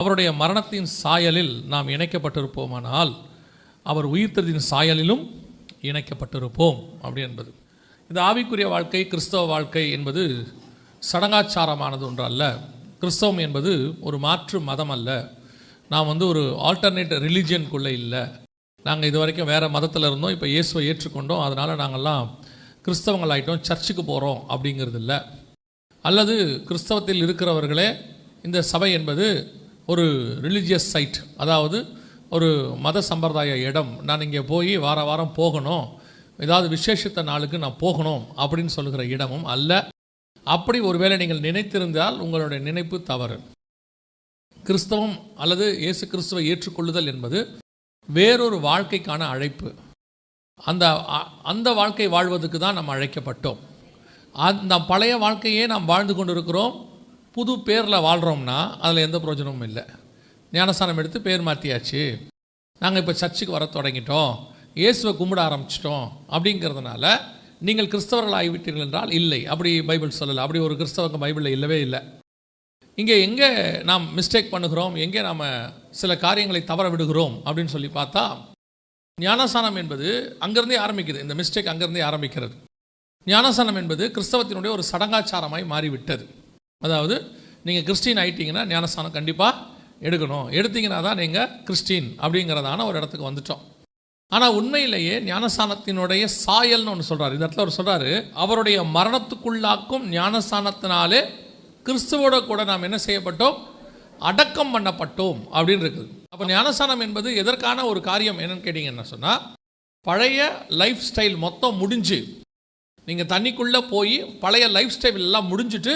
அவருடைய மரணத்தின் சாயலில் நாம் இணைக்கப்பட்டிருப்போமானால் அவர் உயிர்த்ததின் சாயலிலும் இணைக்கப்பட்டிருப்போம் அப்படி என்பது. இந்த ஆவிக்குரிய வாழ்க்கை கிறிஸ்தவ வாழ்க்கை என்பது சடங்காச்சாரமானது ஒன்று அல்ல கிறிஸ்தவம் என்பது ஒரு மாற்று மதம் அல்ல நாம் வந்து ஒரு ஆல்டர்னேட் ரிலிஜியனுக்குள்ளே இல்லை. நாங்கள் இது வரைக்கும் வேறு மதத்தில் இருந்தோம் இப்போ இயேசுவை ஏற்றுக்கொண்டோம். அதனால் நாங்கள்லாம் கிறிஸ்தவங்கள் ஆகிட்டோம் சர்ச்சுக்கு போகிறோம் அப்படிங்கிறது இல்லை. அல்லது கிறிஸ்தவத்தில் இருக்கிறவர்களே இந்த சபை என்பது ஒரு ரிலீஜியஸ் சைட் அதாவது ஒரு மத சம்பிரதாய இடம். நான் இங்கே போய் வார வாரம் போகணும். ஏதாவது விசேஷத்த நாளுக்கு நான் போகணும் அப்படின்னு சொல்லுகிற இடமும் அல்ல. அப்படி ஒருவேளை நீங்கள் நினைத்திருந்தால் உங்களுடைய நினைப்பு தவறு. கிறிஸ்தவம் அல்லது இயேசு கிறிஸ்துவை ஏற்றுக்கொள்ளுதல் என்பது வேறொரு வாழ்க்கைக்கான அழைப்பு. அந்த அ- அந்த வாழ்க்கை வாழ்வதற்கு தான் நாம் அழைக்கப்பட்டோம். அந்த பழைய வாழ்க்கையே நாம் வாழ்ந்து கொண்டிருக்கிறோம். புது பேரில் வாழ்கிறோம்னா அதில் எந்த பிரயோஜனமும் இல்லை. ஞானஸ்தானம் எடுத்து பேர் மாற்றியாச்சு நாங்கள் இப்போ சர்ச்சுக்கு வர தொடங்கிட்டோம். இயேசுவை கும்பிட ஆரம்பிச்சிட்டோம் அப்படிங்கிறதுனால நீங்கள் கிறிஸ்தவர்கள் ஆகிவிட்டீர்கள் என்றால் இல்லை. அப்படி பைபிள் சொல்லலை. அப்படி ஒரு கிறிஸ்தவங்க பைபிளில் இல்லவே இல்லை. இங்கே எங்கே நாம் மிஸ்டேக் பண்ணுகிறோம் எங்கே நாம் சில காரியங்களை தவற விடுகிறோம் அப்படின்னு சொல்லி பார்த்தா ஞானசானம் என்பது அங்கேருந்தே ஆரம்பிக்குது. இந்த மிஸ்டேக் அங்கேருந்தே ஆரம்பிக்கிறது. ஞானசானம் என்பது கிறிஸ்தவத்தினுடைய ஒரு சடங்காச்சாரமாய் மாறிவிட்டது. அதாவது நீங்கள் கிறிஸ்டின் ஆகிட்டிங்கன்னா ஞானஸ்தானம் கண்டிப்பாக எடுக்கணும். எடுத்தீங்கன்னா தான் நீங்கள் கிறிஸ்டின் அப்படிங்கிறதான ஒரு இடத்துக்கு வந்துட்டோம். ஆனால் உண்மையிலேயே ஞானஸ்தானத்தினுடைய சாயல்னு ஒன்று சொல்கிறார் இந்த இடத்துல அவர் சொல்கிறாரு அவருடைய மரணத்துக்குள்ளாக்கும் ஞானஸ்தானத்தினாலே கிறிஸ்துவோட கூட நாம் என்ன செய்யப்பட்டோம்? அடக்கம் பண்ணப்பட்டோம் அப்படின்னு இருக்குது. அப்போ ஞானஸ்தானம் என்பது எதற்கான ஒரு காரியம் என்னன்னு கேட்டிங்கன்னா சொன்னால் பழைய லைஃப் ஸ்டைல் மொத்தம் முடிஞ்சு நீங்கள் தண்ணிக்குள்ளே போய் பழைய லைஃப் ஸ்டைல் எல்லாம் முடிஞ்சிட்டு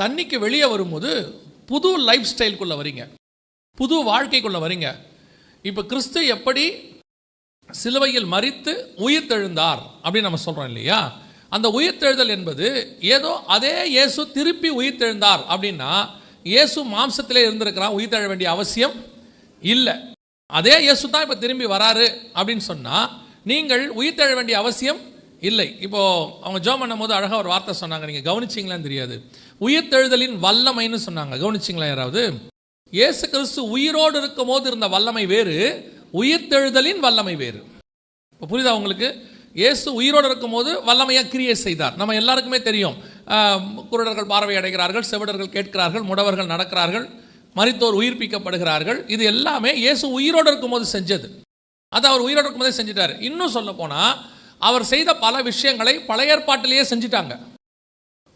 தண்ணிக்கு வெளியே வரும்போது புது லைஃப் ஸ்டைல்குள்ளே வரீங்க. புது வாழ்க்கைக்குள்ளே வரீங்க. இப்போ கிறிஸ்து எப்படி சிலுவையில் மறித்து உயிர்த்தெழுந்தார் அப்படின்னு நம்ம சொல்கிறோம் இல்லையா? அந்த உயிர்த்தெழுதல் என்பது ஏதோ அதே இயேசு திருப்பி உயிர்த்தெழுந்தார் அப்படின்னா இயேசு மாம்சத்திலே இருந்திருக்கிறான் உயிர்த்தெழ வேண்டிய அவசியம் இல்லை. அதே இயேசு தான் இப்போ திரும்பி வராரு அப்படின்னு சொன்னால் நீங்கள் உயிர்த்தெழ வேண்டிய அவசியம் இல்லை. இப்போது அவங்க ஜோம் பண்ணும் போது அழகாக ஒரு வார்த்தை சொன்னாங்க. நீங்கள் கவனிச்சிங்களான்னு தெரியாது. உயிர்த்தெழுதலின் வல்லமைன்னு சொன்னாங்க. கவனிச்சிங்களா யாராவது? இயேசு கிறிஸ்து உயிரோடு இருக்கும் போது இருந்த வல்லமை வேறு உயிர்த்தெழுதலின் வல்லமை வேறு. இப்போ புரியுதா உங்களுக்கு? இயேசு உயிரோடு இருக்கும்போது வல்லமையாக கிரியை செய்தார். நம்ம எல்லாருக்குமே தெரியும். குருடர்கள் பார்வை அடைகிறார்கள் செவிடர்கள் கேட்கிறார்கள் முடவர்கள் நடக்கிறார்கள் மறித்தோர் உயிர்ப்பிக்கப்படுகிறார்கள். இது எல்லாமே இயேசு உயிரோடு இருக்கும்போது செஞ்சது. அதை அவர் உயிரோடு இருக்கும்போதே செஞ்சிட்டார். இன்னும் சொல்ல போனால் அவர் செய்த பல விஷயங்களை பழைய ஏற்பாட்டிலேயே செஞ்சிட்டாங்க.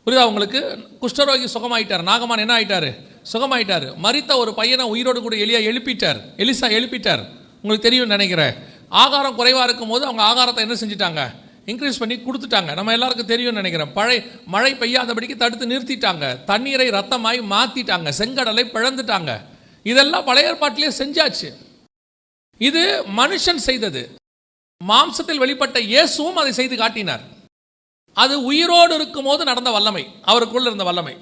புரியுதா அவங்களுக்கு குஷ்டரோகி சுகமாயிட்டார். நாகமான் என்ன ஆயிட்டாரு? சுகமாயிட்டார். மறித்த ஒரு பையனை உயிரோடு கூட எளியா எழுப்பிட்டார். எலிசா எழுப்பிட்டார். உங்களுக்கு தெரியும் நினைக்கிறேன். ஆகாரம் குறைவாக இருக்கும்போது அவங்க ஆகாரத்தை என்ன செஞ்சிட்டாங்க? இன்க்ரீஸ் பண்ணி கொடுத்துட்டாங்க. நம்ம எல்லாருக்கும் தெரியும்னு நினைக்கிறேன். பழை மழை பெய்யாதபடிக்கு தடுத்து நிறுத்திட்டாங்க. தண்ணீரை ரத்தமாய் மாற்றிட்டாங்க செங்கடலை பிழந்துட்டாங்க இதெல்லாம் பழைய ஏற்பாட்டிலேயே செஞ்சாச்சு. இது மனுஷன் செய்தது. மாம்சத்தில் வெளிப்பட்ட இயேசுவும் அதை செய்து காட்டினார். அது உயிரோடு இருக்கும்போது நடந்த வல்லமை அவருக்குள்ள இருந்த வல்லமை.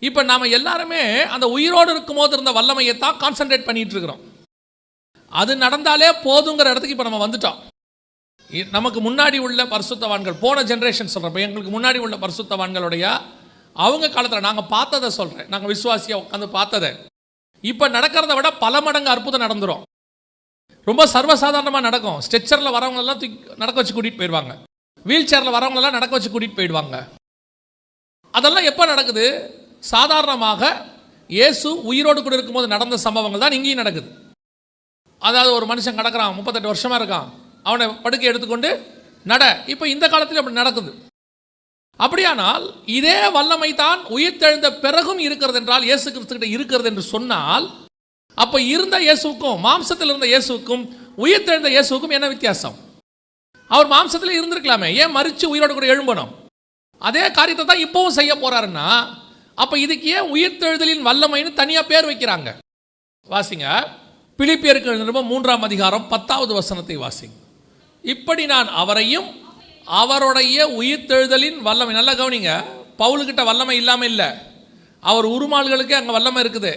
இப்போ நாம எல்லாருமே அந்த உயிரோடு இருக்கும்போது இருந்த வல்லமையை தான் கான்சென்ட்ரேட் பண்ணிட்டு இருக்கிறோம். அது நடந்தாலே போதுங்கிற இடத்துக்கு இப்போ நம்ம வந்துட்டோம். இ- நமக்கு முன்னாடி உள்ள பரிசுத்தவான்கள் போன ஜென்ரேஷன் சொல்கிறப்ப எங்களுக்கு முன்னாடி உள்ள பரிசுத்தவான்களுடைய அவங்க காலத்தில் நாங்கள் பார்த்ததை சொல்கிறேன் நாங்கள் விசுவாசியாக உட்காந்து பார்த்ததை. இப்போ நடக்கிறத விட பல மடங்கு அற்புதம் நடந்துரும். ரொம்ப சர்வசாதாரணமாக நடக்கும். ஸ்ட்ரெச்சரில் வரவங்களெல்லாம் தூக்கி நடக்க வச்சு கூட்டிகிட்டு போயிடுவாங்க. வீல் சேரில் வரவங்களெல்லாம் நடக்க வச்சு கூட்டிகிட்டு போயிடுவாங்க. அதெல்லாம் எப்போ நடக்குது? சாதாரணமாக இயேசு உயிரோடு கூட இருக்கும்போது நடந்த சம்பவங்கள் தான் இங்கேயும் நடக்குது. அதாவது ஒரு மனுஷன் கிடக்கிறான் முப்பத்தெட்டு வருஷமாக இருக்கான். அவனை படுக்கை எடுத்துக்கொண்டு நட இப்போ இந்த காலத்தில் அப்படி நடக்குது. அப்படியானால் இதே வல்லமை தான் உயிர்த்தெழுந்த பிறகும் இருக்கிறது என்றால் இயேசு கிறிஸ்துக்கிட்ட இருக்கிறது என்று சொன்னால் அப்போ இருந்த இயேசுவுக்கும் மாம்சத்தில் இருந்த இயேசுவுக்கும் உயிர்த்தெழுந்த இயேசுவுக்கும் என்ன வித்தியாசம்? அவர் மாம்சத்தில் இருந்திருக்கலாமே. ஏன் மறித்து உயிரோடு கூட எழும்பணும்? அதே காரியத்தை தான் இப்பவும் செய்ய போகிறாருன்னா அப்போ இதுக்கு ஏன் உயிர்த்தெழுதலின் வல்லமைன்னு தனியாக பேர் வைக்கிறாங்க? வாசிங்க. பிலிப்பியருக்கு நிருபம் மூன்றாம் அதிகாரம் பத்தாவது வசனத்தை வாசிங்க. இப்படி நான் அவரையும் அவருடைய உயிர்த்தெழுதலின் வல்லமை நல்லா கவனிங்க. பவுலுக்கிட்ட வல்லமை இல்லாமல் இல்லை. அவர் உருமாள்களுக்கே அங்கே வல்லமை இருக்குது.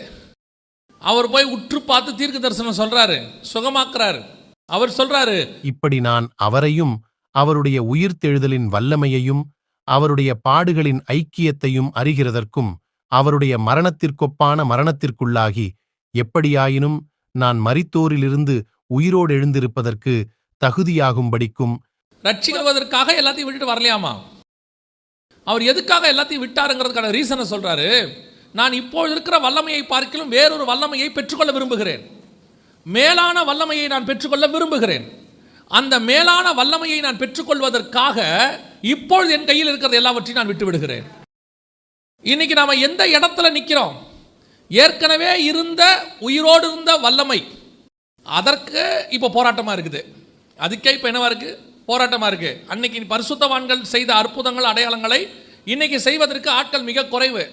அவர் போய் உற்று பார்த்து தீர்க்க தரிசனம் சொல்றாரு சுகமாக்குறாரு. அவர் சொல்றாரு இப்படி நான் அவரையும் அவருடைய உயிர்த்தெழுதலின் வல்லமையையும் அவருடைய பாடுகளின் ஐக்கியத்தையும் அறிகிறதற்கும் அவருடைய மரணத்திற்கொப்பான மரணத்திற்குள்ளாகி எப்படியாயினும் நான் மரித்தோரிலிருந்து உயிரோடு எழுந்திருப்பதற்கு தகுதியாகும்படிக்கும். ரட்சிக்குவதற்காக எல்லாத்தையும் விட்டுட்டு வரலையாமா? அவர் எதுக்காக எல்லாத்தையும் விட்டாருங்கிறதுக்கான ரீசனை சொல்றாரு. நான் இப்போது இருக்கிற வல்லமையை பார்க்கிலும் வேறொரு வல்லமையை பெற்றுக்கொள்ள விரும்புகிறேன். மேலான வல்லமையை நான் பெற்றுக்கொள்ள விரும்புகிறேன். அந்த மேலான வல்லமையை நான் பெற்றுக்கொள்வதற்காக இப்பொழுது என் கையில் இருக்கிறது எல்லாவற்றையும் நான் விட்டு விடுகிறேன். இன்னைக்கு நாம் எந்த இடத்துல நிற்கிறோம் ஏற்கனவே இருந்த உயிரோடு இருந்த வல்லமை. அதற்கு இப்போ போராட்டமாக இருக்குது. அதுக்கே இப்போ என்னவா இருக்குது போராட்டமாக இருக்குது அன்னைக்கு பரிசுத்தவான்கள் செய்த அற்புதங்கள் அடையாளங்களை இன்னைக்கு செய்வதற்கு ஆட்கள் மிக குறைவு.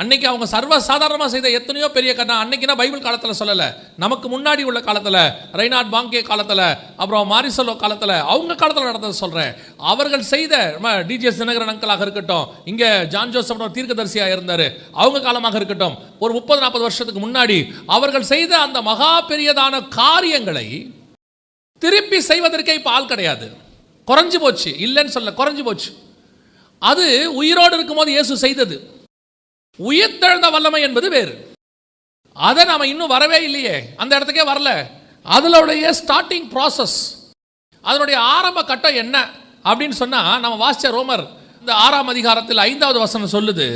அன்னைக்கு அவங்க சர்வ சாதாரணமாக செய்த எத்தனையோ பெரிய கதை. அன்னைக்குனா பைபிள் காலத்தில் சொல்லலை. நமக்கு முன்னாடி உள்ள காலத்தில் ரெய்னாட் பாங்கே காலத்தில் அப்புறம் மாரிசலோ காலத்தில் அவங்க காலத்தில் நடந்தத சொல்கிறேன் அவர்கள் செய்த நம்ம டிஜிஎஸ் தினகரன் அங்கலாக இருக்கட்டும் இங்கே ஜான் ஜோசப் தீர்க்கதரிசியாக இருந்தார் அவங்க காலமாக இருக்கட்டும் ஒரு முப்பது நாற்பது வருஷத்துக்கு முன்னாடி அவர்கள் செய்த அந்த மகா பெரியதான காரியங்களை திருப்பி செய்வதற்கே இப்போ ஆள் கிடையாது. குறைஞ்சி போச்சு. இல்லைன்னு சொல்ல குறைஞ்சி போச்சு. அது உயிரோடு இருக்கும்போது இயேசு செய்தது. உயிர்த்தெழுந்த வல்லமை என்பது வேறு. அதை நாம இன்னும் வரவே இல்லையே. அந்த இடத்துக்கே வரல. அதனுடைய ஸ்டார்டிங் ப்ராசஸ் அதனுடைய ஆரம்ப கட்டம் என்ன அப்படின்னு சொன்னா நம்ம வாசிச்ச ரோமர் இந்த ஆறாம் அதிகாரத்தில் ஐந்தாவது வசனம் சொல்லுது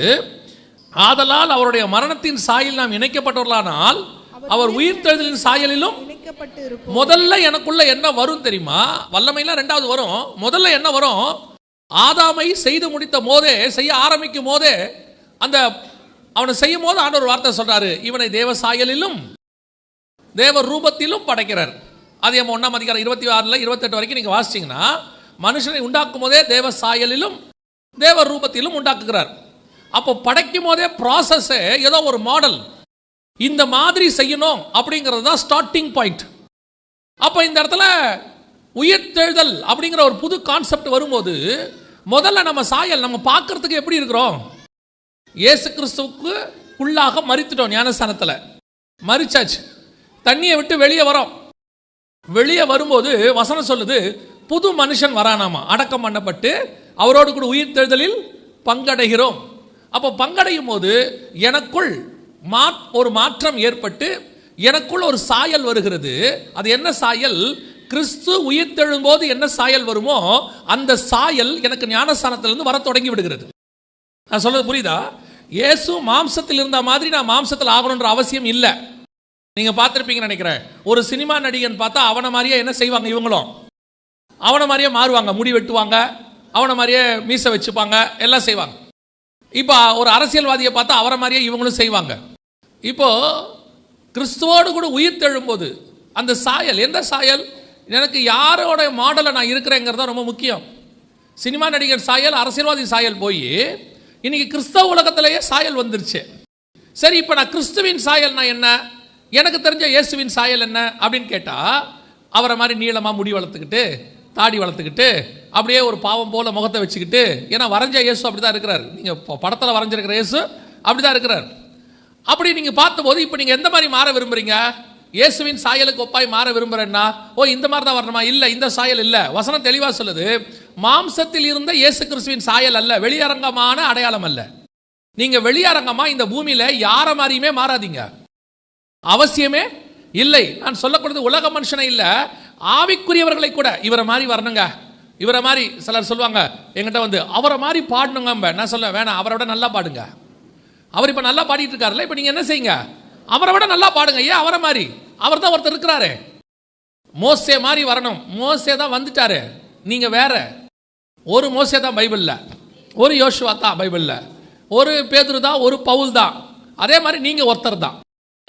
ஆதலால் அவருடைய மரணத்தின் சாயில் நாம் இணைக்கப்பட்டவர்களானால் அவர் உயிர்த்தெழுதலின் சாயலிலும் முதல்ல எனக்குள்ள என்ன வரும் தெரியுமா? வல்லமைலாம் ரெண்டாவது வரும். முதல்ல என்ன வரும்? ஆதாமை செய்து முடித்த போதே செய்ய ஆரம்பிக்கும் போதே அந்த அவனை செய்யும் போது ஆண்டவர் வார்த்தை சொல்றாரு இவனை தேவ சாயலிலும் தேவ ரூபத்திலும் படைக்கிறார். அது நம்ம ஒன்றாம் அதிகாரம் இருபத்தி ஆறில் இருபத்தெட்டு வரைக்கும் நீங்கள் வாசிச்சீங்கன்னா மனுஷனை உண்டாக்கும் போதே தேவ சாயலிலும் தேவ ரூபத்திலும் உண்டாக்குகிறார். அப்போ படைக்கும் போதே ப்ராசஸ்ஸே ஏதோ ஒரு மாடல் இந்த மாதிரி செய்யணும் அப்படிங்கிறது தான் ஸ்டார்டிங் பாயிண்ட் அப்போ இந்த இடத்துல உயிர்த்தெழுதல் அப்படிங்கிற ஒரு புது கான்செப்ட் வரும்போது முதல்ல நம்ம சாயல் நம்ம பார்க்கறதுக்கு எப்படி இருக்கிறோம்? இயேசு கிறிஸ்துவுக்கு உள்ளாக மறித்துட்டோம் ஞானஸ்தானத்தில். மறிச்சாச்சு தண்ணியை விட்டு வெளியே வரோம். வெளியே வரும்போது வசனம் சொல்லுது புது மனுஷன் வரானாமா? அடக்கம் பண்ணப்பட்டு அவரோடு கூட உயிர்த்தெழுதலில் பங்கடைகிறோம். அப்போ பங்கடையும் போது எனக்குள் மா ஒரு மாற்றம் ஏற்பட்டு எனக்குள் ஒரு சாயல் வருகிறது. அது என்ன சாயல்? கிறிஸ்து உயிர்த்தெழும்போது என்ன சாயல் வருமோ அந்த சாயல் எனக்கு ஞானஸ்தானத்திலிருந்து வர தொடங்கி விடுகிறது. நான் சொல்கிறது புரியுதா? இயேசு மாம்சத்தில் இருந்த மாதிரி நான் மாம்சத்தில் ஆகணுன்ற அவசியம் இல்லை. நீங்கள் பார்த்துருப்பீங்கன்னு நினைக்கிறேன். ஒரு சினிமா நடிகன் பார்த்தா அவனை மாதிரியே என்ன செய்வாங்க இவங்களும்? அவனை மாதிரியே மாறுவாங்க. முடி வெட்டுவாங்க. அவனை மாதிரியே மீசை வச்சுப்பாங்க. எல்லாம் செய்வாங்க. இப்போ ஒரு அரசியல்வாதியை பார்த்தா அவரை மாதிரியே இவங்களும் செய்வாங்க. இப்போ கிறிஸ்துவோடு கூட உயிர் தெழும்போது அந்த சாயல் எந்த சாயல்? எனக்கு யாரோட மாடலை நான் இருக்கிறேங்கிறது தான் ரொம்ப முக்கியம். சினிமா நடிகர் சாயல் அரசியல்வாதி சாயல் போய் இன்னைக்கு கிறிஸ்தவ உலகத்திலேயே சாயல் வந்துருச்சு. சரி இப்போ நான் கிறிஸ்துவின் சாயல்னா என்ன? எனக்கு தெரிஞ்ச இயேசுவின் சாயல் என்ன? அப்படின்னு கேட்டால் அவரை மாதிரி நீளமாக முடி வளர்த்துக்கிட்டு தாடி வளர்த்துக்கிட்டு அப்படியே ஒரு பாவம் போல் முகத்தை வச்சுக்கிட்டு ஏன்னா வரைஞ்ச இயேசு அப்படி தான் இருக்கிறார் நீங்கள் படத்தில் வரைஞ்சிருக்கிற இயேசு அப்படி தான் இருக்கிறார். அப்படி நீங்கள் பார்த்தபோது இப்போ நீங்கள் எந்த மாதிரி மாற விரும்புகிறீங்க இயேசுவின் சாயலுக்கு ஒப்பாய் மாற விரும்புறேன்னா ஓ இந்த மாதிரி தான் வரணுமா? இல்லை இந்த சாயல் இல்லை. வசனம் தெளிவாக சொல்லுது மாம்சத்தில் இருந்த இயேசு கிறிஸ்துவின் சாயல் அல்ல வெளியரங்கமான அடையாளம் அல்ல. நீங்கள் வெளியரங்கமாக இந்த பூமியில் யாரை மாதிரியுமே மாறாதீங்க. அவசியமே இல்லை. நான் சொல்லக்கூடியது உலக மனுஷனை இல்லை. ஆவிக்குரியவர்களை கூட இவரை மாதிரி வரணுங்க. இவரை மாதிரி சிலர் சொல்லுவாங்க எங்கிட்ட வந்து அவரை மாதிரி பாடணுங்க. நான் சொல்ல வேணாம் அவரை விட நல்லா பாடுங்க. அவர் இப்போ நல்லா பாடிட்டு இருக்காருல்ல இப்போ நீங்கள் என்ன செய்யுங்க? அவரை விட நல்லா பாடுங்க. ஏன் அவரை மாதிரி? அவர் தான் ஒருத்தர் இருக்கிறாரு. மோசே மாதிரி வரணும். மோசே தான் வந்துட்டாரு. நீங்கள் வேற. ஒரு மோசே தான் பைபிளில். ஒரு யோசுவா தான் பைபிளில். ஒரு பேதுரு தான் ஒரு பவுல் தான். அதே மாதிரி நீங்கள் ஒருத்தர் தான்.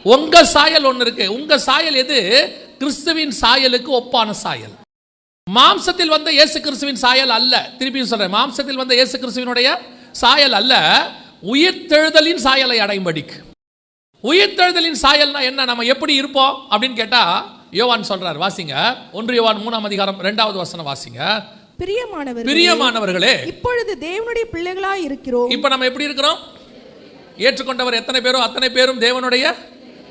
உங்கள் சாயல் ஒன்று இருக்கு. உங்கள் சாயல் எது? கிறிஸ்துவின் சாயலுக்கு ஒப்பான சாயல். மாம்சத்தில் வந்த இயேசு கிறிஸ்துவின் சாயல் அல்ல. திருப்பியும் சொல்றேன். மாம்சத்தில் வந்த இயேசு கிறிஸ்துவினுடைய சாயல் அல்ல. உயிர்த்தெழுதலின் சாயலை அடையும்படிக்கு உயிர்த்தெழுதலின் சாயல்னா என்ன? நம்ம எப்படி இருப்போம்? அப்படின்னு கேட்டா யோவான் சொல்றார் வாசிங்க. ஒன்று யோவான் மூணாம் அதிகாரம் ரெண்டாவது வசனம் வாசிங்க. பிரியமானவர் பிரியமானவர்களே இப்பொழுது தேவனுடைய பிள்ளைகளாய் இருக்கிறோம். இப்போ நம்ம எப்படி இருக்கிறோம்? ஏற்றுக்கொண்டவர் எத்தனை பேரோ அத்தனை பேரும் தேவனுடைய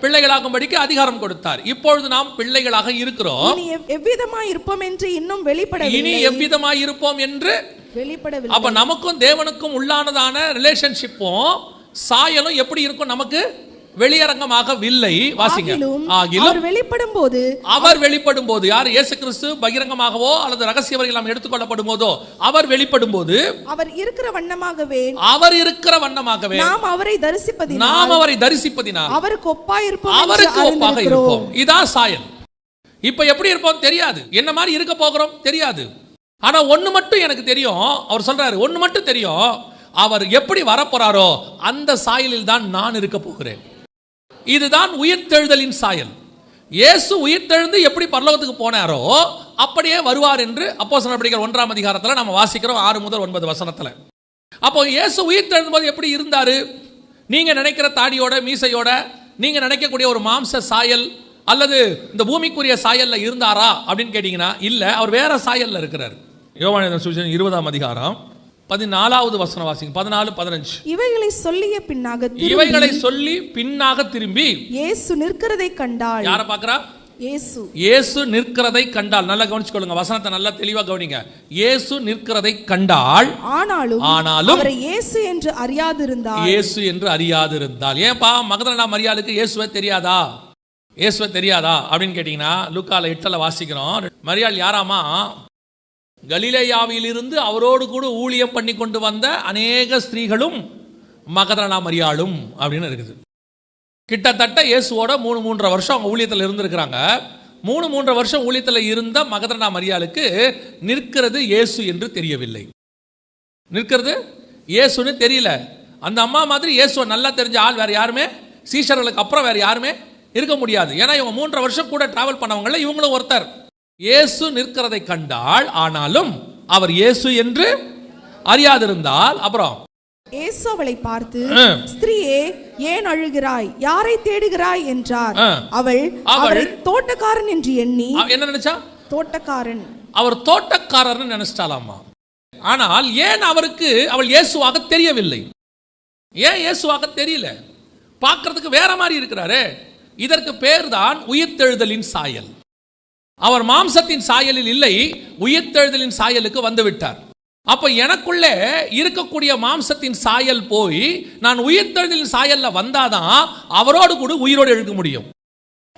பிள்ளைகளாகும்படிக்கு அதிகாரம் கொடுத்தார். இப்பொழுது நாம் பிள்ளைகளாக இருக்கிறோம். இனி எவ்- எவ்விதமாய் இருப்போம் என்று இன்னும் இனி வெளிப்படவில்லை எவ்விதமாய் இருப்போம் என்று வெளிப்படவில்லை. அப்ப நமக்கும் தேவனுக்கும் உள்ளானதான ரிலேஷன்ஷிப்பும் சாயலும் எப்படி இருக்கும் நமக்கு? வெளியரங்கமாகவில்லை. வாசிங்க. ஆகிலும் வெளிப்படும் போது அவர் வெளிப்படும் போது யார்? இயேசு கிறிஸ்து பகிரங்கமாகவோ அல்லது ரகசிய வரையில் எடுத்துக்கொள்ளப்படும் போதோ அவர் வெளிப்படும் போது அவர் இருக்கிற வண்ணமாகவே அவர் இருக்கிற வண்ணமாகவே நாம் அவரை தரிசிப்பதினால் நாம் அவரை தரிசிப்பதினால் அவருக்கு ஒப்பாயிருப்போம் என்று அவருக்கு ஒப்பாக. இருப்போம். இதான் சாயல். இப்ப எப்படி இருப்போம்? தெரியாது. என்ன மாதிரி இருக்க போகிறோம்? தெரியாது. ஆனா ஒண்ணு மட்டும் எனக்கு தெரியும். அவர் சொல்றாரு ஒண்ணு மட்டும் தெரியும். அவர் எப்படி வரப்போறாரோ அந்த சாயலில் தான் நான் இருக்க போகிறேன். இதுதான் உயிர்த்தெழுதலின் சாயல். இயேசு உயிர்த்தெழுந்து எப்படி பரலோகத்துக்கு போனாரோ அப்படியே வருவார் என்று அப்போ படிக்கிற ஒன்றாம் அதிகாரத்தில் நம்ம வாசிக்கிறோம் ஆறு முதல் ஒன்பது வசனத்தில். அப்போ இயேசு உயிர்த்தெழுந்த போது எப்படி இருந்தார்? நீங்கள் நினைக்கிற தாடியோட மீசையோட நீங்கள் நினைக்கக்கூடிய ஒரு மாம்ச சாயல் அல்லது இந்த பூமிக்குரிய சாயலில் இருந்தாரா அப்படின்னு கேட்டிங்கன்னா இல்லை அவர் வேற சாயலில் இருக்கிறார். யோவான சூஜன் இருபதாம் அதிகாரம் பதினாலாவது வசனம் வாசிங்க. பதினாலு பதினஞ்சு. இவைகளை சொல்லிய பின்னாக இவைகளை சொல்லி பின்னாக திரும்பி இயேசு நிற்கிறதை கண்டாள் யாரை பார்க்கறா? இயேசு. இயேசு நிற்கிறதை கண்டால். நல்லா கவனிச்சுக்கொள்ளுங்க. வசனத்தை நல்லா தெளிவா கவனிங்க. இயேசு நிற்கிறதை கண்டால் ஆனாலும் ஆனாலும் அவரை இயேசு என்று அறியாதிருந்தார் இயேசு என்று அறியாதிருந்தால். ஏன்பா மகதலனா மரியாளுக்கு இயேசுவை தெரியாதா? இயேசுவை தெரியாதா? அப்படின்னு கேட்டீங்கன்னா லூக்கால எட்டில் வாசிக்கிறோம். மரியாள் யாராமா? கலிலேயாவிலிருந்து அவரோடு கூட ஊழியம் பண்ணி கொண்டு வந்த அநேக ஸ்திரீகளும் மகதனா மரியாளும் அப்படின்னு இருக்குது. கிட்டத்தட்ட இயேசுவோட மூணு மூன்றரை வருஷம் அவங்க ஊழியத்தில் இருந்திருக்கிறாங்க. மூணு மூன்றரை வருஷம் ஊழியத்தில் இருந்த மகதனா மரியாளுக்கு நிற்கிறது இயேசு என்று தெரியவில்லை. நிற்கிறது இயேசுன்னு தெரியல. அந்த அம்மா மாதிரி இயேசுவை நல்லா தெரிஞ்ச ஆள் வேற யாருமே? சீஷர்களுக்கு அப்புறம் வேற யாருமே இருக்க முடியாது. ஏன்னா இவங்க மூன்றரை வருஷம் கூட டிராவல் பண்ணவங்கள இவங்களும் ஒருத்தர். இயேசு நிற்கிறதை கண்டால் ஆனாலும் அவர் இயேசு என்று அறியாதிருந்தால் அப்புறம். இயேசு அவளை பார்த்து. ஸ்திரீயே ஏன் அழுகிறாய்? யாரை தேடுகிறாய்? என்றார். அவள் அவரை தோட்டக்காரன் என்று எண்ணி. என்ன நினைச்சா? தோட்டக்காரன். அவர் தோட்டக்காரர்னு நினைச்சிட்டாலாமா ஆனால் ஏன் அவருக்கு அவள் இயேசுவாக தெரியவில்லை? ஏன் இயேசுவாக தெரியல? பார்க்கிறதுக்கு வேற மாதிரி இருக்கிறாரே. இதற்கு பேர் தான் உயிர்த்தெழுதலின் சாயல். அவர் மாம்சத்தின் சாயலில் இல்லை உயிர்த்தெழுதலின் சாயலுக்கு வந்துவிட்டார். அப்போ அப்ப எனக்குள்ளே இருக்கக்கூடிய மாம்சத்தின் சாயல் போய் நான் உயிர்த்தெழுதலின் சாயலில் வந்தாதான் அவரோடு கூட உயிரோடு எழுக்க முடியும்.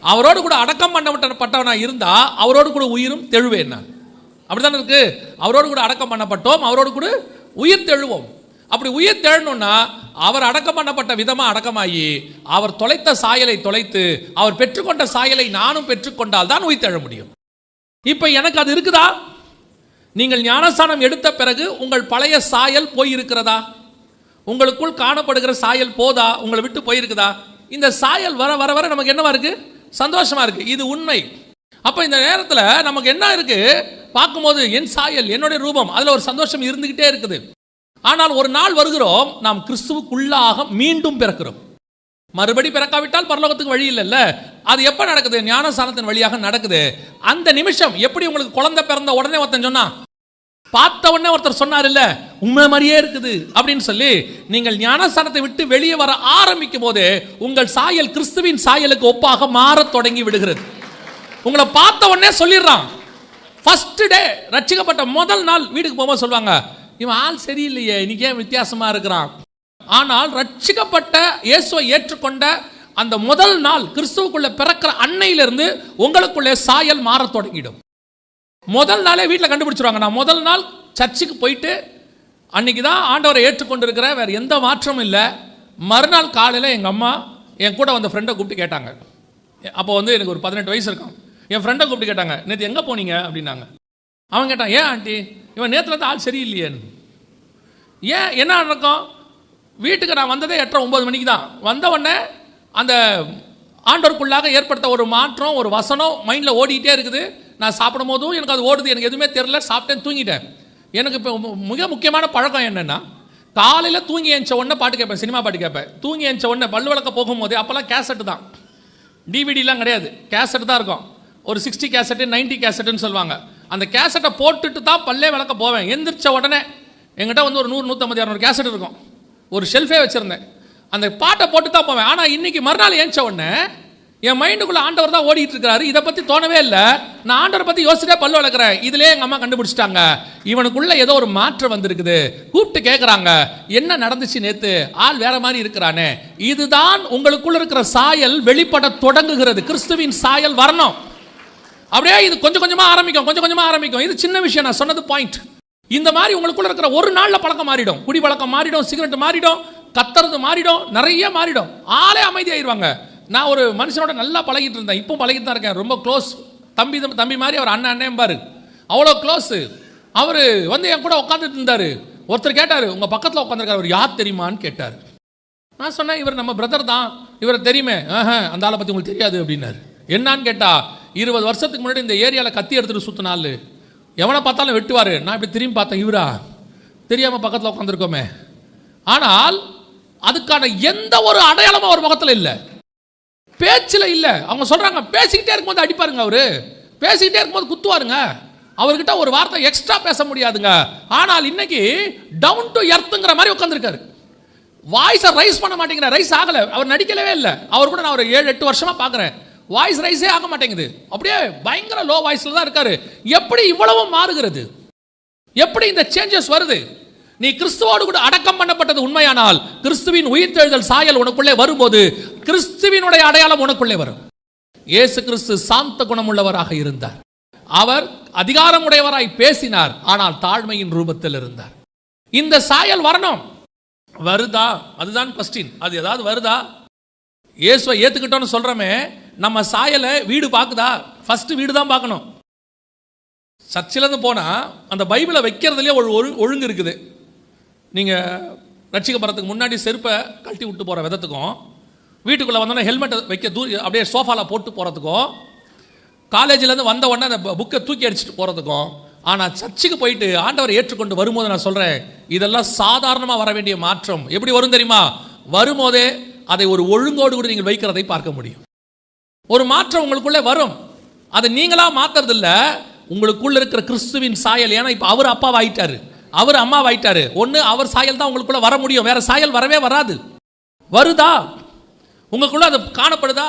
அவரோடு கூட அடக்கம் பண்ணப்பட்டவனா இருந்தா அவரோடு கூட உயிரும் தெழுவேன் நான். அப்படித்தானே இருக்கு? அவரோடு கூட அடக்கம் பண்ணப்பட்டோம் அவரோடு கூட உயிர் தெழுவோம். அப்படி உயிர் தேழணும்னா அவர் அடக்கம் பண்ணப்பட்ட விதமாக அடக்கமாகி அவர் தொலைத்த சாயலை தொலைத்து அவர் பெற்றுக்கொண்ட சாயலை நானும் பெற்றுக்கொண்டால் தான் உயிர் தேழ முடியும். இப்போ எனக்கு அது இருக்குதா? நீங்கள் ஞானஸ்தானம் எடுத்த பிறகு உங்கள் பழைய சாயல் போயிருக்கிறதா? உங்களுக்குள் காணப்படுகிற சாயல் போதா? உங்களை விட்டு போயிருக்குதா? இந்த சாயல் வர வர வர நமக்கு என்னவா இருக்கு? சந்தோஷமா இருக்கு. இது உண்மை. அப்போ இந்த நேரத்தில் நமக்கு என்ன இருக்கு? பார்க்கும்போது என் சாயல் என்னுடைய ரூபம் அதில் ஒரு சந்தோஷம் இருந்துக்கிட்டே இருக்குது. ஆனால் ஒரு நாள் வருகிறோம் நாம் கிறிஸ்துவுக்குள்ளாக மீண்டும் பிறக்கிறோம். மறுபடி பிறக்காவிட்டால் பரலோகத்துக்கு வழி இல்லைல்ல. அது எப்போ நடக்குது? ஞானஸ்தானத்தின் வழியாக நடக்குது. அந்த நிமிஷம் எப்படி உங்களுக்கு குழந்தை பிறந்த உடனே ஒருத்தன் சொன்னா பார்த்த உடனே ஒருத்தர் சொன்னார் இல்ல உண்மை மாதிரியே இருக்குது அப்படின்னு சொல்லி நீங்கள் ஞானஸ்தானத்தை விட்டு வெளியே வர ஆரம்பிக்கும் போது உங்கள் சாயல் கிறிஸ்துவின் சாயலுக்கு ஒப்பாக மாறத் தொடங்கி விடுகிறது. உங்களை பார்த்த உடனே சொல்லிடுறான். ஃபர்ஸ்ட் டே ரட்சிக்கப்பட்ட முதல் நாள் வீட்டுக்கு போகும்போது சொல்லுவாங்க இவன் ஆள் சரியில்லையே இன்னைக்கு ஏன் வித்தியாசமா இருக்கிறான்? ஆனால் ரட்சிக்கப்பட்ட இயேசுவை ஏற்றுக்கொண்ட அந்த முதல் நாள் கிறிஸ்துவுக்குள்ள பிறக்கிற அன்னையிலிருந்து உங்களுக்குள்ளே சாயல் மாற தொடங்கிடும். முதல் நாளே வீட்டில் கண்டுபிடிச்சிருவாங்க. நான் முதல் நாள் சர்ச்சுக்கு போயிட்டு அன்னைக்கு தான் ஆண்டவரை ஏற்றுக்கொண்டிருக்கிற வேற எந்த மாற்றமும் இல்லை. மறுநாள் காலையில் எங்கள் அம்மா என் கூட வந்த ஃப்ரெண்டை கூப்பிட்டு கேட்டாங்க. அப்போ வந்து எனக்கு ஒரு பதினெட்டு வயசு இருக்கும். என் ஃப்ரெண்டை கூப்பிட்டு கேட்டாங்க நேற்று எங்கே போனீங்க? அப்படின்னாங்க. அவன் கேட்டான் ஏன் ஆண்டி? இவன் நேற்றுல இருந்து ஆள் சரியில்லையேன்னு. ஏன்? என்ன நடக்கும் வீட்டுக்கு நான் வந்ததே எட்டரை ஒன்பது மணிக்கு தான். வந்த உடனே அந்த ஆண்டோருக்குள்ளாக ஏற்படுத்த ஒரு மாற்றம் ஒரு வசனம் மைண்டில் ஓடிக்கிட்டே இருக்குது. நான் சாப்பிடும் போதும் எனக்கு அது ஓடுது எனக்கு எதுவுமே தெரில சாப்பிட்டேன் தூங்கிட்டேன். எனக்கு இப்போ மிக முக்கியமான பழக்கம் என்னென்னா காலையில் தூங்கி எழுந்த உடனே பாட்டு கேட்பேன் சினிமா பாட்டு கேட்பேன். தூங்கி எழுந்த உடனே பல் விளக்க போகும்போது அப்போல்லாம் கேசட்டு தான். டிவிடிலாம் கிடையாது. கேசட் தான் இருக்கும். ஒரு சிக்ஸ்டி கேசட்டு 90 கேசட்டுன்னு சொல்லுவாங்க. அந்த கேசட்டை போட்டுட்டு தான் பல்லே விளக்க போவேன். எந்திரிச்ச உடனே எங்கிட்ட வந்து ஒரு நூறு நூற்றம்பது இரநூறு கேசட் இருக்கும். ஒரு ஷெல்ஃபே வச்சுருந்தேன். அந்த பாட்டை போட்டு தான் போவேன். ஆனால் இன்னைக்கு மறுநாள் ஏஞ்ச உடனே என் மைண்டுக்குள்ளே ஆண்டவர் தான் ஓடிட்டு இருக்காரு இதை பற்றி தோணவே இல்லை. நான் ஆண்டவரை பற்றி யோசிச்சுட்டே பல்லு வளர்க்குறேன் இதிலே எங்கள் அம்மா கண்டுபிடிச்சிட்டாங்க. இவனுக்குள்ளே ஏதோ ஒரு மாற்றம் வந்திருக்குது. கூப்பிட்டு கேட்குறாங்க என்ன நடந்துச்சு நேற்று ஆள் வேற மாதிரி இருக்கிறானே. இதுதான் உங்களுக்குள்ள இருக்கிற சாயல் வெளிப்பட தொடங்குகிறது. கிறிஸ்துவின் சாயல் வரணும். அப்படியே இது கொஞ்சம் கொஞ்சமாக ஆரம்பிக்கும் கொஞ்சம் கொஞ்சமாக ஆரம்பிக்கும். இது சின்ன விஷயம் நான் சொன்னது பாயிண்ட் இந்த மாதிரி உங்களுக்குள்ள இருக்கிற ஒரு நாளில் பழக்கம் மாறிடும். குடி பழக்கம் மாறிடும் சிகரெட் மாறிடும் கத்துறது மாறிடும் நிறைய மாறிடும். ஆளே அமைதியாயிருவாங்க. நான் ஒரு மனுஷனோட நல்லா பழகிட்டு இருந்தேன். இப்போ பழகிட்டு தான் இருக்கேன். ரொம்ப க்ளோஸ் தம்பி தம்பி மாதிரி அவர் அண்ணன் அண்ணன் பாரு. அவ்வளோ க்ளோஸு அவர் வந்து என் கூட உட்காந்துட்டு இருந்தார். ஒருத்தர் கேட்டார் உங்கள் பக்கத்தில் உட்காந்துருக்காரு அவர் யார் தெரியுமான்னு கேட்டார். நான் சொன்னேன் இவர் நம்ம பிரதர் தான். இவரை தெரியுமே. ஆஹ் அந்த ஆளை பற்றி உங்களுக்கு தெரியாது. அப்படின்னாரு. என்னான்னு கேட்டா இருபது வருஷத்துக்கு முன்னாடி இந்த ஏரியாவில் கத்தி எடுத்துகிட்டு சுத்த நாள் எவனை பார்த்தாலும் வெட்டுவார். நான் இப்படி திரும்பி பார்த்தேன் இவரா? தெரியாமல் பக்கத்தில் உட்காந்துருக்கோமே ஆனால் அதுக்கான எந்த ஒரு அடையாளமும் அவர் முகத்தில் இல்லை. பேச்சில் இல்லை. அவங்க சொல்கிறாங்க பேசிக்கிட்டே இருக்கும்போது அடிப்பாருங்க அவர். பேசிக்கிட்டே இருக்கும்போது குத்துவாருங்க. அவர்கிட்ட ஒரு வார்த்தை எக்ஸ்ட்ரா பேச முடியாதுங்க. ஆனால் இன்னைக்கு டவுன் டு எர்த்துங்கிற மாதிரி உட்காந்துருக்காரு வாய்ஸை ரைஸ் பண்ண மாட்டேங்கிறார். ரைஸ் ஆகலை. அவர் நடிக்கலவே இல்லை. அவர் கூட நான் ஒரு ஏழு எட்டு வருஷமாக பார்க்குறேன். வாய்ஸ் ரைஸே ஆக மாட்டேங்குது. அப்படியே பயங்கர லோ வாய்ஸில் தான் இருக்காரு. எப்படி இவ்வளவு மாறுகிறது? எப்படி இந்த சேஞ்சஸ் வருது? நீ கிறிஸ்துவோடு கூட அடக்கம் பண்ணப்பட்டது உண்மையானால் கிறிஸ்துவின் உயிர்த்தெழுதல் சாயல் உனக்குள்ளே வரும்போது கிறிஸ்துவினுடைய அடையாளம் உனக்குள்ளே வரும். இயேசு கிறிஸ்து சாந்த குணமுள்ளவராக இருந்தார். அவர் அதிகாரமுடையவராய் பேசினார் ஆனால் தாழ்மையின் ரூபத்தில் இருந்தார். இந்த சாயல் வரணும். வருதா? அதுதான் கொஸ்டின் அது ஏதாவது வருதா? இயேசுவை ஏத்துக்கிட்டோன்னு சொல்றமே நம்ம சாயலை வீடு பார்க்குதா? ஃபஸ்ட்டு வீடு தான் பார்க்கணும். சர்ச்சிலேருந்து போனால் அந்த பைபிளை வைக்கிறதுலேயே ஒரு ஒழு ஒழுங்கு இருக்குது. நீங்கள் ரட்சிக்கப்படுறதுக்கு முன்னாடி செருப்பை கழட்டி விட்டு போகிற விதத்துக்கும் வீட்டுக்குள்ளே வந்தோடனே ஹெல்மெட்டை வைக்க தூ அப்படியே சோஃபாவில் போட்டு போகிறதுக்கும் காலேஜிலேருந்து வந்த உடனே அந்த புக்கை தூக்கி அடிச்சுட்டு போகிறதுக்கும் ஆனால் சர்ச்சுக்கு போயிட்டு ஆண்டவரை ஏற்றுக்கொண்டு வரும்போது நான் சொல்கிறேன் இதெல்லாம் சாதாரணமாக வர வேண்டிய மாற்றம். எப்படி வரும் தெரியுமா? வரும்போதே அதை ஒரு ஒழுங்கோடு கூட நீங்கள் வைக்கிறதை பார்க்க முடியும். ஒரு மாற்றம் உங்களுக்குள்ளே வரும். அதை நீங்களாக மாற்றுறதில்ல உங்களுக்குள்ளே உங்களுக்குள்ள இருக்கிற கிறிஸ்துவின் சாயல் ஏன்னா இப்போ அவர் அப்பாவாயிட்டாரு அவர் அம்மாவாயிட்டாரு ஒன்று அவர் சாயல் தான் உங்களுக்குள்ள வர முடியும். வேற சாயல் வரவே வராது. வருதா? உங்களுக்குள்ள அது காணப்படுதா?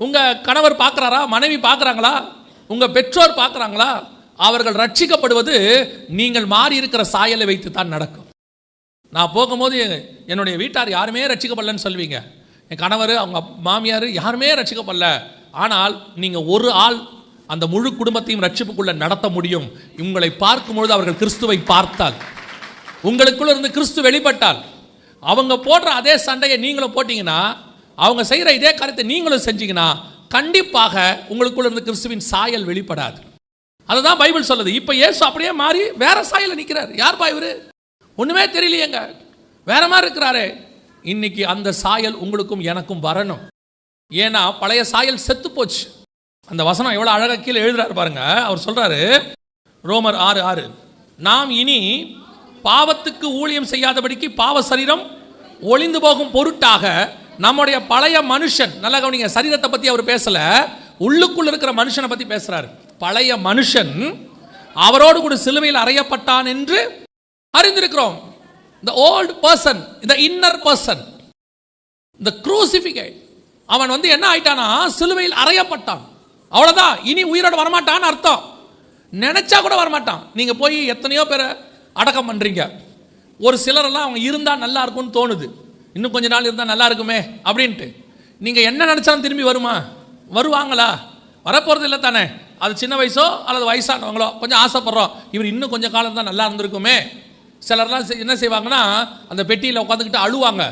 உங்கள் கணவர் பார்க்குறாரா மனைவி பார்க்குறாங்களா உங்கள் பெற்றோர் பார்க்குறாங்களா அவர்கள் ரட்சிக்கப்படுவது நீங்கள் மாறி இருக்கிற சாயலை வைத்து தான் நடக்கும். நான் போகும்போது என்னுடைய வீட்டார் யாருமே ரட்சிக்கப்படலன்னு சொல்வீங்க என் கணவர் அவங்க மாமியார் யாருமே ரட்சிக்கப்படல. ஆனால் நீங்கள் ஒரு ஆள் அந்த முழு குடும்பத்தையும் ரட்சிப்புக்குள்ளே நடத்த முடியும். உங்களை பார்க்கும்பொழுது அவர்கள் கிறிஸ்துவை பார்த்தால். உங்களுக்குள்ள இருந்து கிறிஸ்து வெளிப்பட்டால். அவங்க போடுற அதே சண்டையை நீங்களும் போட்டிங்கன்னா அவங்க செய்கிற இதே காரியத்தை நீங்களும் செஞ்சீங்கன்னா கண்டிப்பாக உங்களுக்குள்ள இருந்து கிறிஸ்துவின் சாயல் வெளிப்படாது. அதுதான் பைபிள் சொல்லுது. இப்போ ஏசு அப்படியே மாறி வேற சாயலில் நிற்கிறார் பா இவரு? ஒன்றுமே தெரியலையேங்க. வேற மாதிரி இருக்கிறாரே. இன்னைக்கு அந்த சாயல் உங்களுக்கும் எனக்கும் வரணும். ஏன்னா பழைய சாயல் செத்து போச்சு. அந்த வசனம் எவ்வளோ அழகாக கீழே எழுதுறாரு பாருங்க. அவர் சொல்றாரு ரோமர் ஆறு ஆறு நாம் இனி பாவத்துக்கு ஊழியம் செய்யாதபடிக்கு பாவ சரீரம் ஒளிந்து போகும் பொருட்டாக நம்முடைய பழைய மனுஷன் நல்லா கவனிங்க சரீரத்தை பற்றி அவர் பேசல உள்ளுக்குள்ள இருக்கிற மனுஷனை பற்றி பேசுறாரு. பழைய மனுஷன் அவரோடு கூட சிலுவையில் அறையப்பட்டான் என்று அறிந்திருக்கிறோம். The old person the inner person the crucified அவன் வந்து என்ன ஆயிட்டானா? சிலுவையில் அறையப்பட்டான். அவ்வளோதான் இனி உயிரோட வரமாட்டான்னு அர்த்தம். நினைச்சா கூட வரமாட்டான். நீங்கள் போய் எத்தனையோ பேரை அடக்கம் பண்ணுறீங்க ஒரு சிலரெல்லாம் அவங்க இருந்தால் நல்லா இருக்கும்னு தோணுது. இன்னும் கொஞ்ச நாள் இருந்தால் நல்லா இருக்குமே அப்படின்ட்டு. நீங்கள் என்ன நினச்சாலும் திரும்பி வருமா? வருவாங்களா? வரப்போகிறது இல்லை தானே. அது சின்ன வயசோ அல்லது வயசானவங்களோ கொஞ்சம் ஆசைப்பட்றோம். இவர் இன்னும் கொஞ்சம் காலம் தான் நல்லா இருந்திருக்குமே. சிலர்லாம் செய்- என்ன செய்வாங்கன்னா அந்த பெட்டியில் உட்காந்துக்கிட்டு அழுவாங்க.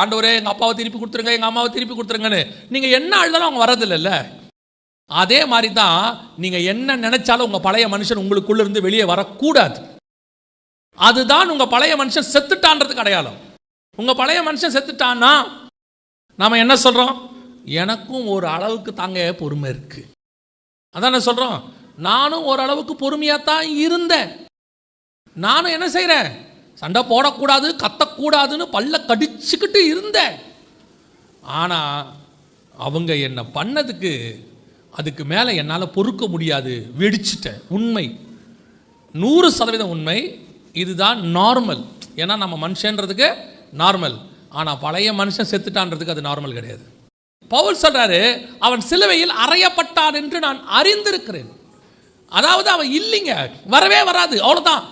ஆண்டவரே எங்கள் அப்பாவை திருப்பி கொடுத்துருங்க எங்கள் அம்மாவை திருப்பி கொடுத்துருங்கன்னு. நீங்கள் என்ன அழுதாலும் அவங்க வரதில்லைல்ல அதே மாதிரி தான் நீங்கள் என்ன நினைச்சாலும் உங்கள் பழைய மனுஷன் உங்களுக்குள்ளேருந்து வெளியே வரக்கூடாது. அதுதான் உங்கள் பழைய மனுஷன் செத்துட்டான்றதுக்கு அடையாளம். உங்கள் பழைய மனுஷன் செத்துட்டான்னா நாம் என்ன சொல்கிறோம் எனக்கும் ஒரு அளவுக்கு தாங்க பொறுமை இருக்குது அதான் என்ன சொல்கிறோம் நானும் ஓரளவுக்கு பொறுமையாக தான் இருந்தேன். நானும் என்ன செய்கிறேன் சண்டை போடக்கூடாது கத்தக்கூடாதுன்னு பல்ல கடிச்சுக்கிட்டு இருந்தேன். ஆனால் அவங்க என்னை பண்ணதுக்கு அதுக்கு மேலே என்னால் பொறுக்க முடியாது. வெடிச்சிட்டேன். உண்மை. நூறு சதவீதம் உண்மை. இதுதான் நார்மல் ஏன்னா நம்ம மனுஷன்றதுக்கு நார்மல் ஆனால் பழைய மனுஷன் செத்துட்டான்றதுக்கு அது நார்மல் கிடையாது. பவுல் சொல்கிறாரு அவன் சிலுவையில் அறையப்பட்டான் என்று நான் அறிந்திருக்கிறேன். அதாவது அவன் இல்லைங்க. வரவே வராது. அவ்வளோதான்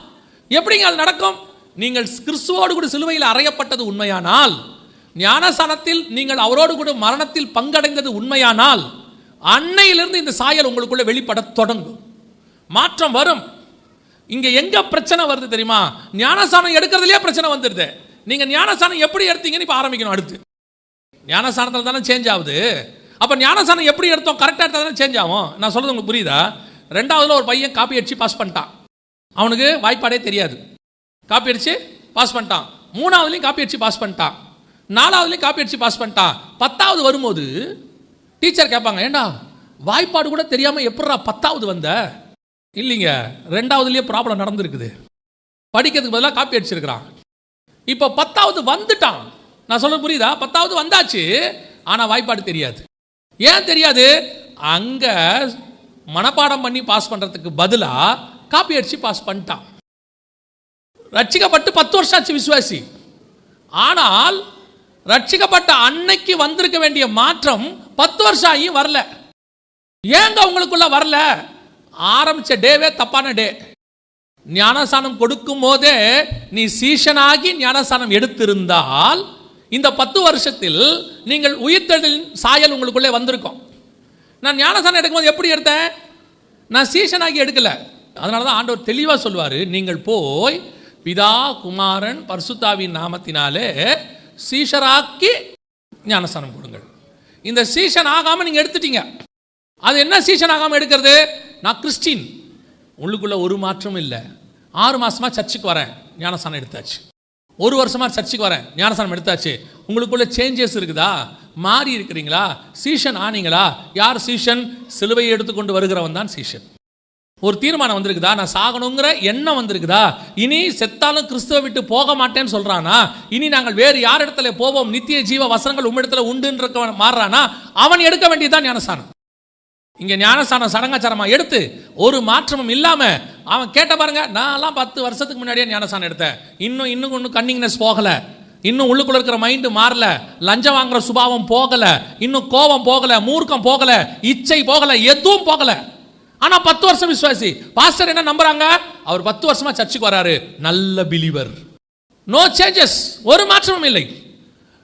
எப்படிங்க அது நடக்கும்? நீங்கள் கிறிஸ்துவோடு கூட சிலுவையில் அறையப்பட்டது உண்மையானால் ஞானசானத்தில் நீங்கள் அவரோடு கூட மரணத்தில் பங்கடைந்தது உண்மையானால் அன்னையிலிருந்து இந்த சாயல் உங்களுக்குள்ளே வெளிப்பட தொடங்கும். மாற்றம் வரும். இங்கே எங்கே பிரச்சனை வருது தெரியுமா? ஞானசானம் எடுக்கிறதுலையே பிரச்சனை வந்துடுது. நீங்கள் ஞானசானம் எப்படி எடுத்தீங்கன்னு இப்போ ஆரம்பிக்கணும் அடுத்து. ஞானசானத்தில் தானே சேஞ்ச் ஆகுது. அப்போ ஞானசானம் எப்படி எடுத்தோம்? கரெக்டாக எடுத்தால் தானே சேஞ்ச் ஆகும். நான் சொல்கிறது உங்களுக்கு புரியுதா? ரெண்டாவதுல ஒரு பையன் காப்பி அடிச்சு பாஸ் பண்ணிட்டான். அவனுக்கு வாய்ப்பாடே தெரியாது. காப்பி அடிச்சு பாஸ் பண்ணிட்டான். மூணாவதுலேயும் காப்பி அடிச்சு பாஸ் பண்ணிட்டான். நாலாவதுலேயும் காப்பி அடிச்சு பாஸ் பண்ணிட்டான். பத்தாவது வரும்போது டீச்சர் கேட்பாங்க ஏண்டா வாய்ப்பாடு கூட தெரியாமல் எப்படா பத்தாவது வந்த? இல்லைங்க ரெண்டாவதுலேயே ப்ராப்ளம் நடந்திருக்குது. படிக்கிறதுக்கு பதிலாக காப்பி அடிச்சிருக்கிறான். இப்போ பத்தாவது வந்துட்டான். நான் சொல்ல புரியுதா? பத்தாவது வந்தாச்சு ஆனால் வாய்ப்பாடு தெரியாது. ஏன் தெரியாது? அங்கே மனப்பாடம் பண்ணி பாஸ் பண்ணுறதுக்கு பதிலாக காப்பி அடித்து பாஸ் பண்ணிட்டான். ரட்சிக்கப்பட்டு பத்து வருஷம் ஆச்சு விசுவாசி. ஆனால் ரட்சிக்கப்பட்ட அன்னைக்கு வந்திருக்க வேண்டிய மாற்றம் பத்து வருஷம் ஆகியும் வரல. ஏங்க உங்களுக்குள்ள வரல? ஆரம்பிச்ச டேவே தப்பான டே. ஞானசானம் கொடுக்கும் போதே நீ சீஷனாகி ஞானசானம் எடுத்திருந்தால் இந்த பத்து வருஷத்தில் நீங்கள் உயிர்த்தெழுதலின் சாயல் உங்களுக்குள்ளே வந்திருக்கும். நான் ஞானசானம் எடுக்கும்போது எப்படி எடுத்தேன்? நான் சீஷனாகி எடுக்கல. அதனால தான் ஆண்டவர் தெளிவாக சொல்வார் நீங்கள் போய் பிதா குமாரன் பர்சுத்தாவின் நாமத்தினாலே சீஷராக்கி ஞானஸ்தானம் கொடுங்கள். இந்த சீஷன் ஆகாமல் நீங்கள் எடுத்துட்டீங்க. அது என்ன சீசன் ஆகாமல் எடுக்கிறது? நான் கிறிஸ்டின். உள்ளுக்குள்ளே ஒரு மாற்றமும் இல்லை. ஆறு மாதமாக சர்ச்சுக்கு வரேன் ஞானஸ்தானம் எடுத்தாச்சு. ஒரு வருஷமாக சர்ச்சுக்கு வரேன் ஞானஸ்தானம் எடுத்தாச்சு. உங்களுக்குள்ளே சேஞ்சஸ் இருக்குதா? மாறி இருக்கிறீங்களா? சீஷன் ஆனீங்களா? யார் சீஷன்? சிலுவையை எடுத்துக்கொண்டு வருகிறவன் தான் சீஷன். ஒரு தீர்மானம் வந்திருக்குதா? நான் சாகணுங்கிற எண்ணம் வந்திருக்குதா? இனி செத்தாலும் கிறிஸ்துவ விட்டு போக மாட்டேன்னு சொல்றானா? இனி நாங்கள் வேறு யார் இடத்துல போவோம்? நித்திய ஜீவ வசனங்கள் உம்மிடத்துல உண்டுன்ற மாறுறானா? அவன் எடுக்க வேண்டியதுதான் ஞானசானம். இங்கே ஞானஸ்தானம் சடங்காச்சாரமாக எடுத்து ஒரு மாற்றமும் இல்லாமல் அவன் கேட்ட பாருங்க நான்லாம் பத்து வருஷத்துக்கு முன்னாடியே ஞானஸ்தானம் எடுத்தேன். இன்னும் இன்னும் இன்னும் கன்னிங்னஸ் போகலை. இன்னும் உள்ளுக்குள்ள இருக்கிற மைண்டு மாறல. லஞ்சம் வாங்குற சுபாவம் போகல. இன்னும் கோபம் போகல. மூர்க்கம் போகல. இச்சை போகல. எதுவும் போகலை. ஆனால் பத்து வருஷம் விசுவாசி. பாஸ்டர் என்ன நம்புறாங்க? அவர் பத்து வருஷமா சர்ச்சுக்கு வராரு. நல்ல பிலீவர் நோ சேஞ்சஸ் ஒரு மாற்றமும் இல்லை.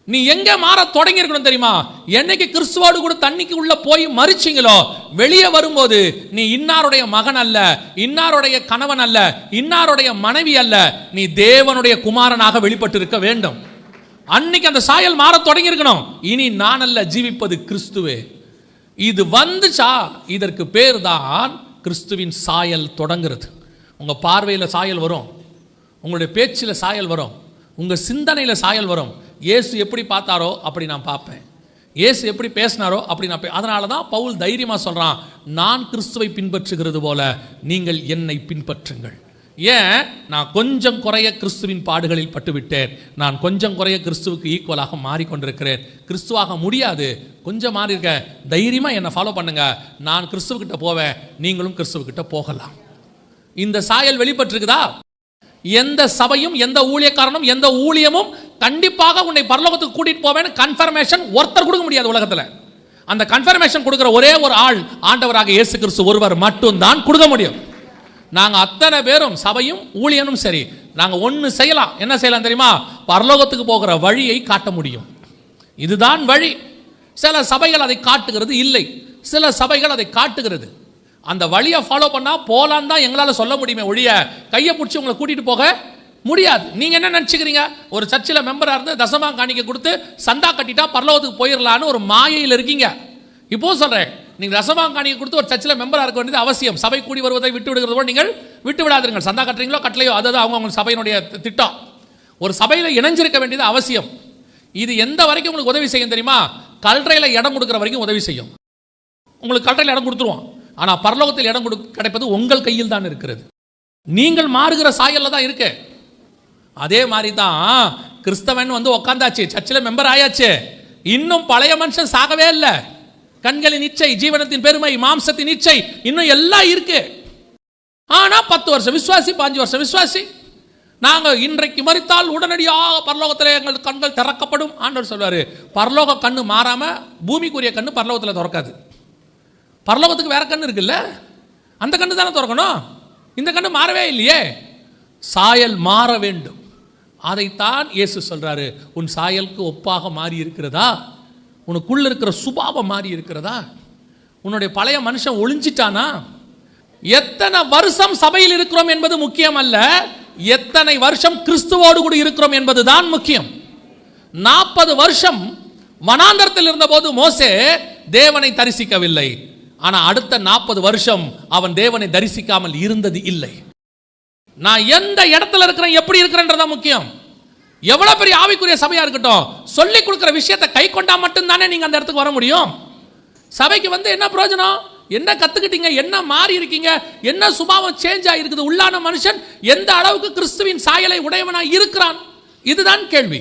நீ எங்க மாற தொடங்கி இருக்கணும் தெரியுமா? என்னைக்கு கிறிஸ்துவோடு கூட தண்ணிக்கு உள்ள போய் மறிச்சிங்களோ வெளியே வரும்போது நீ இன்னாருடைய மகன் அல்ல இன்னாருடைய கணவன் அல்ல இன்னாருடைய மனைவி அல்ல நீ தேவனுடைய குமாரனாக வெளிப்பட்டு இருக்க வேண்டும். அன்னைக்கு அந்த சாயல் மாற தொடங்கி இருக்கணும் இனி நான் அல்ல ஜீவிப்பது கிறிஸ்துவே. இது வந்துச்சா? இதற்கு பேர் தான் கிறிஸ்துவின் சாயல் தொடங்குறது. உங்கள் பார்வையில் சாயல் வரும். உங்களுடைய பேச்சில் சாயல் வரும். உங்கள் சிந்தனையில் சாயல் வரும். இயேசு எப்படி பார்த்தாரோ அப்படி நான் பார்ப்பேன். இயேசு எப்படி பேசினாரோ அப்படி நான் அதனால தான் பவுல் தைரியமாக சொல்கிறான் நான் கிறிஸ்துவை பின்பற்றுகிறது போல நீங்கள் என்னை பின்பற்றுங்கள். ஏன்? நான் கொஞ்சம் குறைய கிறிஸ்துவின் பாடுகளில் பட்டுவிட்டேன். நான் கொஞ்சம் குறைய கிறிஸ்துவுக்கு ஈக்குவலாக மாறிக்கொண்டிருக்கிறேன். கிறிஸ்துவாக முடியாது. கொஞ்சம் மாறி தைரியமாக என்னை ஃபாலோ பண்ணுங்க. நான் கிறிஸ்துவக்கிட்ட போவேன். நீங்களும் கிறிஸ்துவக்கிட்ட போகலாம். இந்த சாயல் வெளிப்பட்டிருக்குதா? எந்த சபையும் எந்த ஊழியக்காரனும் எந்த ஊழியமும் கண்டிப்பாக உன்னை பரலோகத்துக்கு கூட்டிட்டு போவேன்னு கன்ஃபர்மேஷன் ஒருத்தர் கொடுக்க முடியாது உலகத்தில். அந்த கன்ஃபர்மேஷன் கொடுக்குற ஒரே ஒரு ஆள் ஆண்டவராக இயேசு கிறிஸ்து ஒருவர் மட்டும்தான் கொடுக்க முடியும். நாங்கள் அத்தனை பேரும் சபையும் ஊழியனும் சரி நாங்கள் ஒன்று செய்யலாம். என்ன செய்யலாம் தெரியுமா? பரலோகத்துக்கு போகிற வழியை காட்ட முடியும். இதுதான் வழி. சில சபைகள் அதை காட்டுகிறது இல்லை. சில சபைகள் அதை காட்டுகிறது. அந்த வழியை ஃபாலோ பண்ணால் போகலான்னு தான் எங்களால் சொல்ல முடியுமே ஒழிய கையை பிடிச்சி உங்களை கூட்டிகிட்டு போக முடியாது. நீங்கள் என்ன நினச்சிக்கிறீங்க? ஒரு சர்ச்சில் மெம்பராக இருந்து தசமா காணிக்க கொடுத்து சந்தா கட்டிட்டா பரலோகத்துக்கு போயிடலான்னு ஒரு மாயையில் இருக்கீங்க. இப்போ சொல்கிறேன் நீங்கள் தசமா கொடுத்து ஒரு சர்ச்சில் மெம்பராக இருக்க வேண்டியது அவசியம். சபை கூடி வருவதை விட்டு விடுகிறது நீங்கள் விட்டு விடாதீர்கள் சந்தா கட்டுறீங்களோ கட்டலையோ அதுதான் அவங்க அவங்க சபையினுடைய திட்டம். ஒரு சபையில் இணைஞ்சிருக்க வேண்டியது அவசியம். இது எந்த வரைக்கும் உங்களுக்கு உதவி செய்யும் தெரியுமா? கல்றையில் இடம் கொடுக்குற வரைக்கும் உதவி செய்யும். உங்களுக்கு கல்றையில் இடம் கொடுத்துருவோம். ஆனால் பரலோகத்தில் இடம் கொடு கிடைப்பது உங்கள் கையில் தான் இருக்கிறது. நீங்கள் மாறுகிற சாயல்ல தான் இருக்கு. அதே மாதிரி தான் கிறிஸ்தவன் வந்து உக்காந்தாச்சு. சர்ச்சில் மெம்பர் ஆயாச்சு. இன்னும் பழைய மனுஷன் சாகவே இல்லை. கண்களின் இச்சை ஜீவனத்தின் பெருமை மாம்சத்தின் இச்சை இன்னும் எல்லாம் இருக்கு. ஆனா பத்து வருஷம் விசுவாசி பாஞ்சு வருஷம் விசுவாசி. நாங்கள் இன்றைக்கு மறித்தால் உடனடியாக பரலோகத்தில் எங்கள் கண்கள் திறக்கப்படும். ஆண்டவர் சொல்வார் பரலோக கண்ணு மாறாம பூமிக்குரிய கண்ணு பரலோகத்தில் திறக்காது. பரலோகத்துக்கு வேற கண்ணு இருக்குல்ல? அந்த கண்ணு தானே திறக்கணும்? இந்த கண்ணு மாறவே இல்லையே. சாயல் மாற வேண்டும். அதைத்தான் இயேசு சொல்றாரு உன் சாயலுக்கு ஒப்பாக மாறி இருக்கிறதா உனக்குள்ளே இருக்கிற சுபாவம் மாறி இருக்கிறதா? உன்னுடைய பழைய மனுஷன் ஒளிஞ்சிட்டானா? எத்தனை வருஷம் சபையில் இருக்கிறோம் என்பது முக்கியம் அல்ல. எத்தனை வருஷம் கிறிஸ்துவோடு கூட இருக்கிறோம் என்பதுதான் முக்கியம். நாற்பது வருஷம் வனாந்தரத்தில் இருந்தபோது மோசே தேவனை தரிசிக்கவில்லை. ஆனால் அடுத்த நாற்பது வருஷம் அவன் தேவனை தரிசிக்காமல் இருந்தது இல்லை. நான் எந்த இடத்துல இருக்கிறேன் எப்படி இருக்கிறேன்றதா முக்கியம். எவ்வளவு பெரிய ஆவிக்குரிய சபையா இருக்கட்டும் சொல்லி கொடுக்கிற விஷயத்தை கை கொண்டா மட்டும்தானே நீங்க அந்த இடத்துக்கு வர முடியும்? சபைக்கு வந்து என்ன பிரயோஜனம்? என்ன கத்துக்கிட்டீங்க? என்ன மாறி இருக்கீங்க? என்ன சுபாவம் சேஞ்ச் ஆகிருக்குது உள்ளான மனுஷன் எந்த அளவுக்கு கிறிஸ்துவின் சாயலை உடையவனாக இருக்கிறான்? இதுதான் கேள்வி.